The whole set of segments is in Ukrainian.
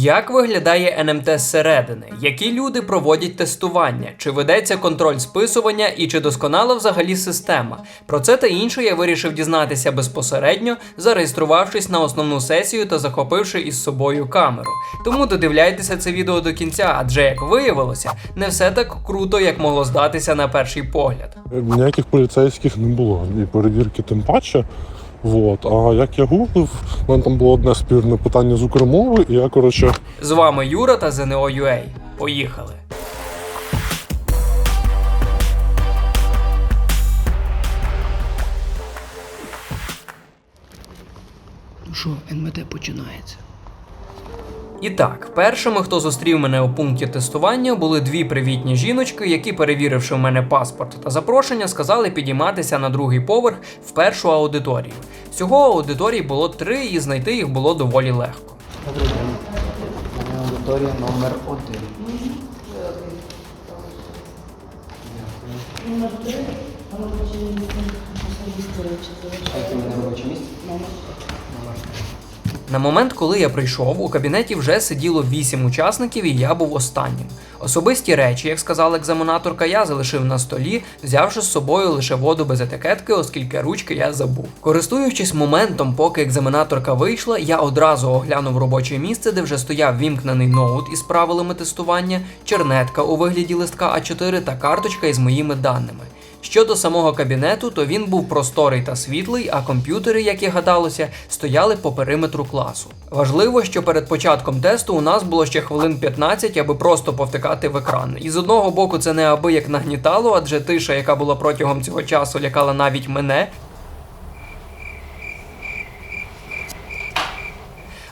Як виглядає НМТ зсередини? Які люди проводять тестування? Чи ведеться контроль списування і чи досконала взагалі система? Про це та інше я вирішив дізнатися безпосередньо, зареєструвавшись на основну сесію та захопивши із собою камеру. Тому додивляйтеся це відео до кінця, адже як виявилося, не все так круто, як могло здатися на перший погляд. Ніяких поліцейських не було, і перевірки тим паче. Вот. А як я гуглив, в мене там було одне спірне питання з укрмови, і я, коротше, З вами Юра та ЗНО.UA. Поїхали! Ну що, НМТ починається. І так, першими, хто зустрів мене у пункті тестування, були дві привітні жіночки, які, перевіривши в мене паспорт та запрошення, сказали підійматися на другий поверх в першу аудиторію. Всього аудиторій було три, і знайти їх було доволі легко. Добрий день. Аудиторія номер один. Номер три, місце, робоче місце? Номер. На момент, коли я прийшов, у кабінеті вже сиділо вісім учасників, і я був останнім. Особисті речі, як сказала екзаменаторка, я залишив на столі, взявши з собою лише воду без етикетки, оскільки ручки я забув. Користуючись моментом, поки екзаменаторка вийшла, я одразу оглянув робоче місце, де вже стояв вімкнений ноут із правилами тестування, чернетка у вигляді листка А4 та карточка із моїми даними. Щодо самого кабінету, то він був просторий та світлий, а комп'ютери, як і гадалося, стояли по периметру класу. Важливо, що перед початком тесту у нас було ще хвилин 15, аби просто повтикати в екран. І з одного боку, це не аби як нагнітало, адже тиша, яка була протягом цього часу, лякала навіть мене.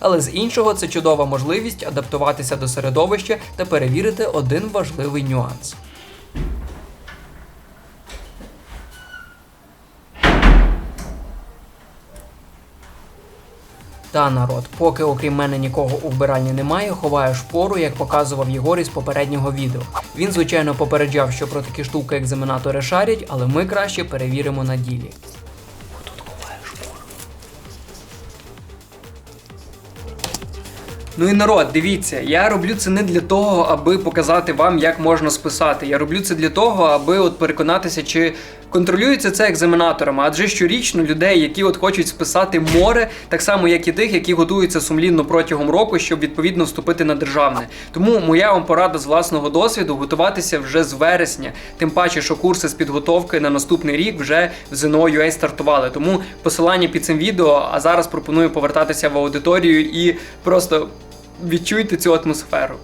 Але з іншого це чудова можливість адаптуватися до середовища та перевірити один важливий нюанс. Та народ, поки окрім мене нікого у вбиральні немає, ховаю шпору, як показував Єгор із попереднього відео. Він, звичайно, попереджав, що про такі штуки екзаменатори шарять, але ми краще перевіримо на ділі. Отут ховаю шпору. Ну і народ, дивіться, я роблю це не для того, аби показати вам, як можна списати. Я роблю це для того, аби от переконатися, чи контролюється це екзаменаторами. Адже щорічно людей, які от хочуть списати море, так само як і тих, які готуються сумлінно протягом року, щоб відповідно вступити на державне. Тому моя вам порада з власного досвіду готуватися вже з вересня. Тим паче, що курси з підготовки на наступний рік вже в ЗНО.UA стартували. Тому посилання під цим відео. А зараз пропоную повертатися в аудиторію і просто відчуйте цю атмосферу.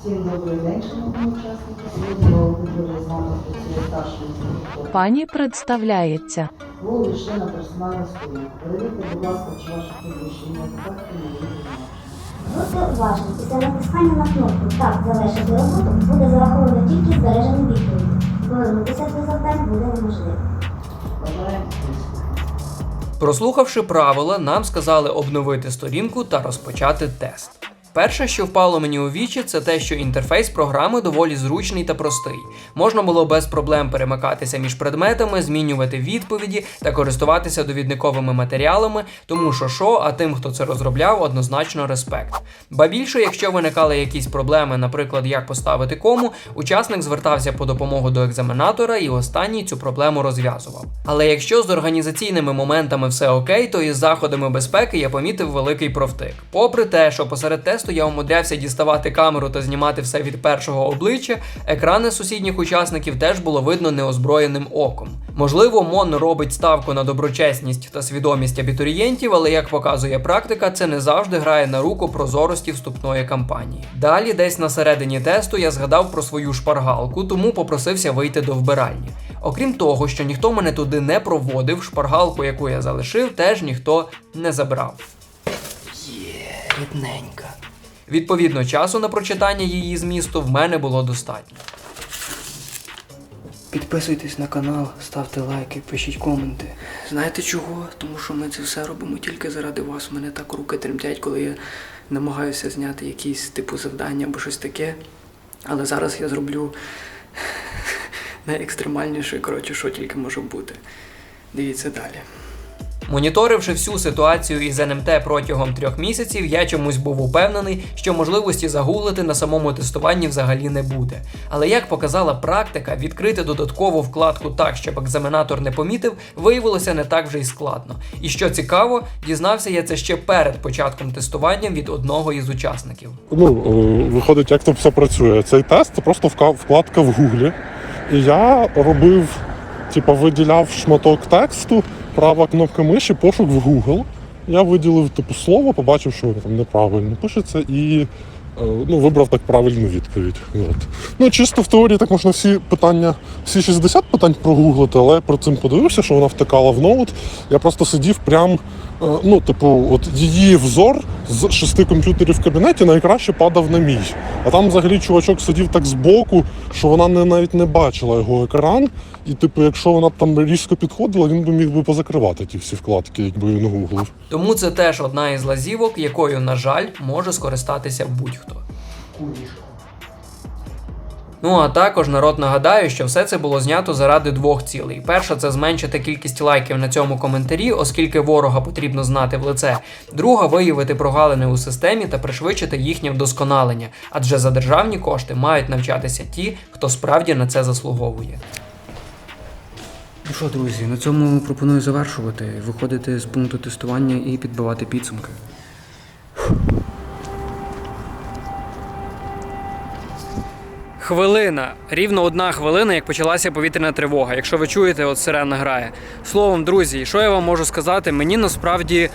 Всім добрий день, шановні учасники. Сьогодні я з вами працює старший інструктор. Пані представляється. Ви увійшли на персональну сторінку. Перевірте, будь ласка, чи ваше підвищення контакту не Будьте уважні, після натискання на кнопку Так завершити роботу буде зараховано тільки збережені відповіді. Повернутися до завдань буде неможливо. Бажаємо. Прослухавши правила, нам сказали обновити сторінку та розпочати тест. Перше, що впало мені у вічі, це те, що інтерфейс програми доволі зручний та простий. Можна було без проблем перемикатися між предметами, змінювати відповіді та користуватися довідниковими матеріалами, тому що що, а тим, хто це розробляв, однозначно респект. Ба більше, якщо виникали якісь проблеми, наприклад, як поставити кому, учасник звертався по допомогу до екзаменатора, і останній цю проблему розв'язував. Але якщо з організаційними моментами все окей, то із заходами безпеки я помітив великий провтик. Попри те, що посеред тесту я умудрявся діставати камеру та знімати все від першого обличчя, екрани сусідніх учасників теж було видно неозброєним оком. Можливо, МОН робить ставку на доброчесність та свідомість абітурієнтів, але як показує практика, це не завжди грає на руку прозорості вступної кампанії. Далі, десь на середині тесту, я згадав про свою шпаргалку, тому попросився вийти до вбиральні. Окрім того, що ніхто мене туди не проводив, шпаргалку, яку я залишив, теж ніхто не забрав. Є, рідненька. Відповідно, часу на прочитання її змісту в мене було достатньо. Підписуйтесь на канал, ставте лайки, пишіть коменти. Знаєте чого? Тому що ми це все робимо тільки заради вас. Мене так руки тремтять, коли я намагаюся зняти якісь типу завдання або щось таке. Але зараз я зроблю найекстремальніше, коротше, що тільки може бути. Дивіться далі. Моніторивши всю ситуацію із НМТ протягом трьох місяців, я чомусь був упевнений, що можливості загуглити на самому тестуванні взагалі не буде. Але як показала практика, відкрити додаткову вкладку так, щоб екзаменатор не помітив, виявилося не так вже й складно. І що цікаво, дізнався я це ще перед початком тестування від одного із учасників. Ну, е, виходить, як це все працює. Цей тест це просто вкладка в Гуглі. І я робив, типу, виділяв шматок тексту, права кнопка миші, пошук в Google. Я виділив типу слово, побачив, що там неправильно пишеться, і е, ну, вибрав так правильну відповідь. От. Ну, чисто в теорії так можна всі питання, всі 60 питань прогуглити, але я про цим подивився, що вона втикала в ноут. Я просто сидів прям, е, ну, типу, от її взор з шести комп'ютерів в кабінеті найкраще падав на мій. А там взагалі чувачок сидів так збоку, що вона не, навіть не бачила його екран. І, типу, якщо вона б там різко підходила, він би міг би позакривати ті всі вкладки, якби він гуглив. Тому це теж одна із лазівок, якою, на жаль, може скористатися будь-хто. Ну а також народ нагадаю, що все це було знято заради двох цілей. Перша це зменшити кількість лайків на цьому коментарі, оскільки ворога потрібно знати в лице. Друга виявити прогалини у системі та пришвидшити їхнє вдосконалення, адже за державні кошти мають навчатися ті, хто справді на це заслуговує. Ну що, друзі, на цьому пропоную завершувати, виходити з пункту тестування і підбивати підсумки. Хвилина, рівно одна хвилина, як почалася повітряна тривога. Якщо ви чуєте, от сирена грає. Словом, друзі, що я вам можу сказати? Мені насправді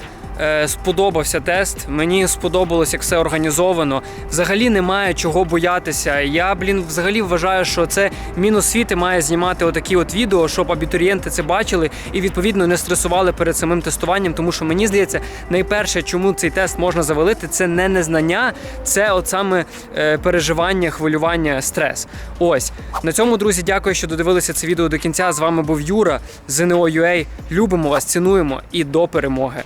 сподобався тест. Мені сподобалось, як все організовано. Взагалі немає чого боятися. Я, блін, взагалі вважаю, що це Міносвіти має знімати отакі от відео, щоб абітурієнти це бачили і відповідно не стресували перед самим тестуванням. Тому що мені здається, найперше, чому цей тест можна завалити, це не незнання, це от саме е, переживання, хвилювання, стрес. Ось на цьому, друзі, дякую, що додивилися це відео до кінця. З вами був Юра з UA. Любимо вас, цінуємо і до перемоги.